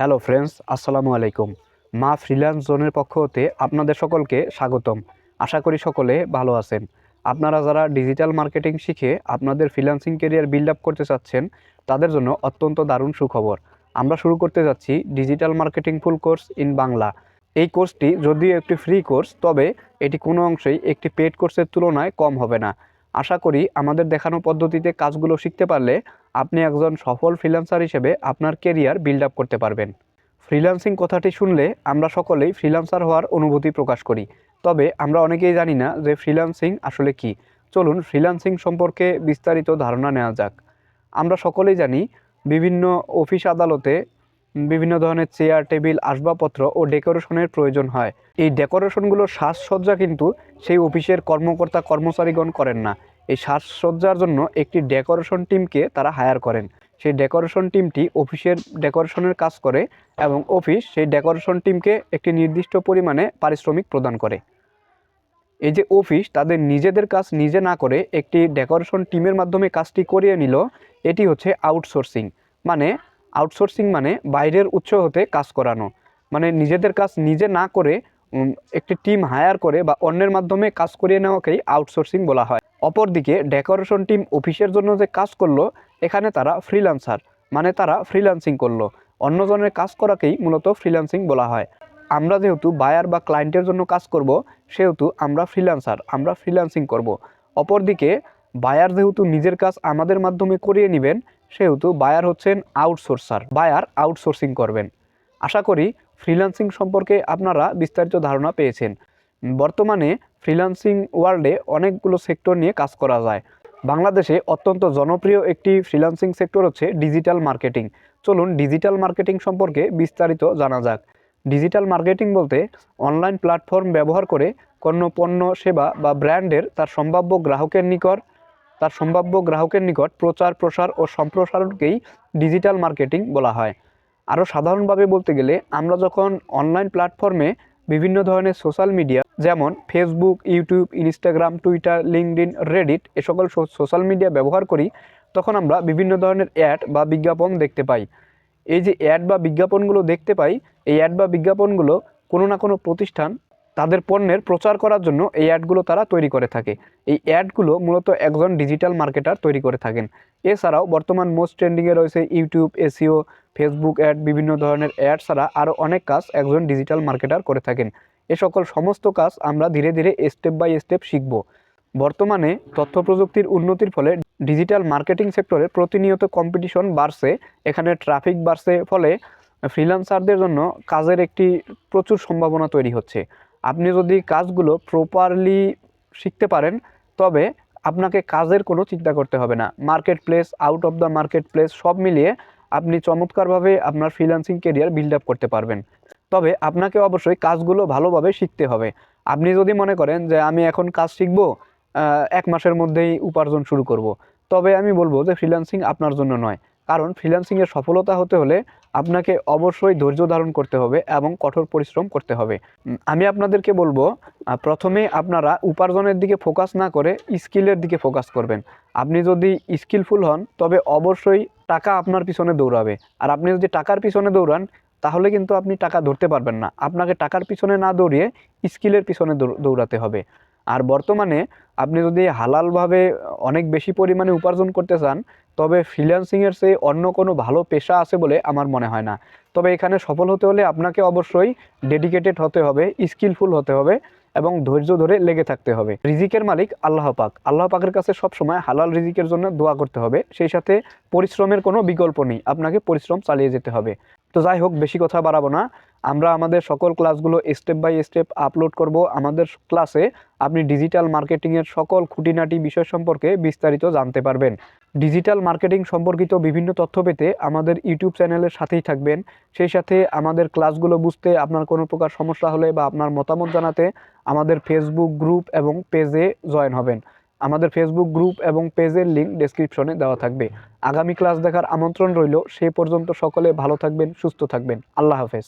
Hello friends, আসসালামু আলাইকুম। মা ফ্রিল্যান্স জোনের পক্ষ হতে আপনাদের সকলকে স্বাগতম। আশা করি সকলে ভালো আছেন। আপনারা যারা ডিজিটাল মার্কেটিং শিখে আপনাদের ফ্রিল্যান্সিং কেরিয়ার বিল্ড আপ করতে চাচ্ছেন, তাদের জন্য অত্যন্ত দারুণ সুখবর। আমরা শুরু করতে যাচ্ছি digital marketing full course in Bangla. এই কোর্সটি যদিও একটি ফ্রি কোর্স, তবে এটি কোনো অংশেই একটি পেড কোর্সের তুলনায় কম হবে না। আশা করি আমাদের দেখানো পদ্ধতিতে কাজগুলো শিখতে পারলে আপনি একজন সফল ফ্রিল্যান্সার হিসেবে আপনার কেরিয়ার বিল্ড আপ করতে পারবেন। ফ্রিল্যান্সিং কথাটি শুনলে আমরা সকলেই ফ্রিল্যান্সার হওয়ার অনুভূতি প্রকাশ করি। তবে আমরা অনেকেই জানি না যে ফ্রিল্যান্সিং আসলে কি। চলুন ফ্রিল্যান্সিং সম্পর্কে বিস্তারিত ধারণা নেওয়া যাক। আমরা সকলেই জানি বিভিন্ন অফিস আদালতে বিভিন্ন ধরনের চেয়ার, টেবিল, আসবাবপত্র ও ডেকোরেশনের প্রয়োজন হয়। এই ডেকোরেশনগুলোর সাজসজ্জা কিন্তু সেই অফিসের কর্মকর্তা কর্মচারীগণ করেন না। এই সাজসজ্জার জন্য একটি ডেকোরেশন টিমকে তারা হায়ার করেন। সেই ডেকোরেশন টিমটি অফিসের ডেকোরেশনের কাজ করে এবং অফিস সেই ডেকোরেশন টিমকে একটি নির্দিষ্ট পরিমাণে পারিশ্রমিক প্রদান করে। এই যে অফিস তাদের নিজেদের কাজ নিজে না করে একটি ডেকোরেশন টিমের মাধ্যমে কাজটি করিয়ে নিল, এটি হচ্ছে আউটসোর্সিং। মানে আউটসোর্সিং মানে বাইরের উৎস হতে কাজ করানো। মানে নিজেদের কাজ নিজে না করে একটি টিম হায়ার করে বা অন্যের মাধ্যমে কাজ করিয়ে নেওয়াকেই আউটসোর্সিং বলা হয়। অপরদিকে ডেকোরেশন টিম অফিসের জন্য যে কাজ করল, এখানে তারা ফ্রিল্যান্সার মানে তারা ফ্রিল্যান্সিং করল। অন্যজনের কাজ করাকেই মূলত ফ্রিল্যান্সিং বলা হয়। আমরা যেহেতু বায়ার বা ক্লায়েন্টের জন্য কাজ করব, সেহেতু আমরা ফ্রিল্যান্সার, আমরা ফ্রিল্যান্সিং করব। অপরদিকে, বায়ার যেহেতু নিজের কাজ আমাদের মাধ্যমে করিয়ে নেবেন সেহেতু বায়ার হচ্ছেন আউটসোর্সার বায়ার আউটসোর্সিং করবেন। আশা করি ফ্রিল্যান্সিং সম্পর্কে আপনারা বিস্তারিত ধারণা পেয়েছেন। বর্তমানে ফ্রিল্যান্সিং ওয়ার্ল্ডে অনেকগুলো সেক্টর নিয়ে কাজ করা যায়। বাংলাদেশে অত্যন্ত জনপ্রিয় একটি ফ্রিল্যান্সিং সেক্টর হচ্ছে ডিজিটাল মার্কেটিং চলুন ডিজিটাল মার্কেটিং সম্পর্কে বিস্তারিত জানা যাক। ডিজিটাল মার্কেটিং বলতে অনলাইন প্ল্যাটফর্ম ব্যবহার করে কোনো পণ্য সেবা বা ব্র্যান্ডের তার সম্ভাব্য গ্রাহকের নিকট তার সম্ভাব্য গ্রাহকের নিকট প্রচার, প্রসার ও সম্প্রসারণকেই ডিজিটাল মার্কেটিং বলা হয়। আরও সাধারণভাবে বলতে গেলে, আমরা যখন অনলাইন প্ল্যাটফর্মে বিভিন্ন ধরনের সোশ্যাল মিডিয়া, যেমন Facebook, YouTube, Instagram, Twitter LinkedIn Reddit এ সকল সোশ্যাল মিডিয়া ব্যবহার করি, তখন আমরা বিভিন্ন ধরনের অ্যাড বা বিজ্ঞাপন দেখতে পাই। এই যে অ্যাড বা বিজ্ঞাপনগুলো দেখতে পাই, এই অ্যাড বা বিজ্ঞাপনগুলো কোনো না কোনো প্রতিষ্ঠান তাদের পণ্যের প্রচার করার জন্য এই অ্যাডগুলো তারা তৈরি করে থাকে। এই অ্যাডগুলো মূলত একজন ডিজিটাল মার্কেটার তৈরি করে থাকেন। এছাড়াও বর্তমান মোস্ট ট্রেন্ডিংয়ে রয়েছে ইউটিউব এসিও ফেসবুক অ্যাড, বিভিন্ন ধরনের অ্যাড ছাড়া আরও অনেক কাজ একজন ডিজিটাল মার্কেটার করে থাকেন। এ সকল সমস্ত কাজ আমরা ধীরে ধীরে স্টেপ বাই স্টেপ শিখব। বর্তমানে তথ্য প্রযুক্তির উন্নতির ফলে ডিজিটাল মার্কেটিং সেক্টরে প্রতিনিয়ত কম্পিটিশন বাড়ছে। এখানে ট্রাফিক বাড়ছে, ফলে ফ্রিল্যান্সারদের জন্য কাজের একটি প্রচুর সম্ভাবনা তৈরি হচ্ছে। আপনি যদি কাজগুলো প্রপারলি শিখতে পারেন, তবে আপনাকে কাজের কোনো চিন্তা করতে হবে না। Marketplace out of the marketplace সব মিলিয়ে আপনি চমৎকারভাবে আপনার ফ্রিল্যান্সিং কেরিয়ার বিল্ড আপ করতে পারবেন। তবে আপনাকে অবশ্যই কাজগুলো ভালোভাবে শিখতে হবে। আপনি যদি মনে করেন যে আমি এখন কাজ শিখব এক মাসের মধ্যেই উপার্জন শুরু করব। তবে আমি বলব যে ফ্রিল্যান্সিং আপনার জন্য নয়। কারণ ফ্রিল্যান্সিংয়ের সফলতা হতে হলে আপনাকে অবশ্যই ধৈর্য ধারণ করতে হবে এবং কঠোর পরিশ্রম করতে হবে। আমি আপনাদেরকে বলব প্রথমে আপনারা উপার্জনের দিকে ফোকাস না করে স্কিলের দিকে ফোকাস করবেন। আপনি যদি স্কিলফুল হন, তবে অবশ্যই টাকা আপনার পিছনে দৌড়াবে। আর আপনি যদি টাকার পিছনে দৌড়ান, তাহলে কিন্তু আপনি টাকা ধরতে পারবেন না। আপনাকে টাকার পিছনে না দৌড়িয়ে স্কিলের পিছনে দৌড়াতে হবে। আর বর্তমানে আপনি যদি হালালভাবে অনেক বেশি পরিমাণে উপার্জন করতে চান, তবে ফ্রিল্যান্সিংয়ের চেয়ে অন্য কোনো ভালো পেশা আছে বলে আমার মনে হয় না। তবে এখানে সফল হতে হলে আপনাকে অবশ্যই ডেডিকেটেড হতে হবে স্কিলফুল হতে হবে এবং ধৈর্য ধরে লেগে থাকতে হবে। রিজিকের মালিক আল্লাহ পাক। আল্লাহ পাকের কাছে সবসময় হালাল রিজিকের জন্য দোয়া করতে হবে। সেই সাথে পরিশ্রমের কোনো বিকল্প নেই। আপনাকে পরিশ্রম চালিয়ে যেতে হবে। তো যাই হোক, বেশি কথা বাড়াবো না। আমরা আমাদের সকল ক্লাসগুলো স্টেপ বাই স্টেপ আপলোড করব। আমাদের ক্লাসে আপনি ডিজিটাল মার্কেটিংয়ের সকল খুঁটিনাটি বিষয় সম্পর্কে বিস্তারিত জানতে পারবেন। ডিজিটাল মার্কেটিং সম্পর্কিত বিভিন্ন তথ্য পেতে আমাদের ইউটিউব চ্যানেলের সাথেই থাকবেন। সেই সাথে আমাদের ক্লাসগুলো বুঝতে আপনার কোনো প্রকার সমস্যা হলে বা আপনার মতামত জানাতে আমাদের ফেসবুক গ্রুপ এবং পেজে জয়েন হবেন। আমাদের ফেসবুক গ্রুপ এবং পেজের লিঙ্ক ডেসক্রিপশনে দেওয়া থাকবে। আগামী ক্লাস দেখার আমন্ত্রণ রইল। সে পর্যন্ত সকলে ভালো থাকবেন, সুস্থ থাকবেন। আল্লাহ হাফেজ।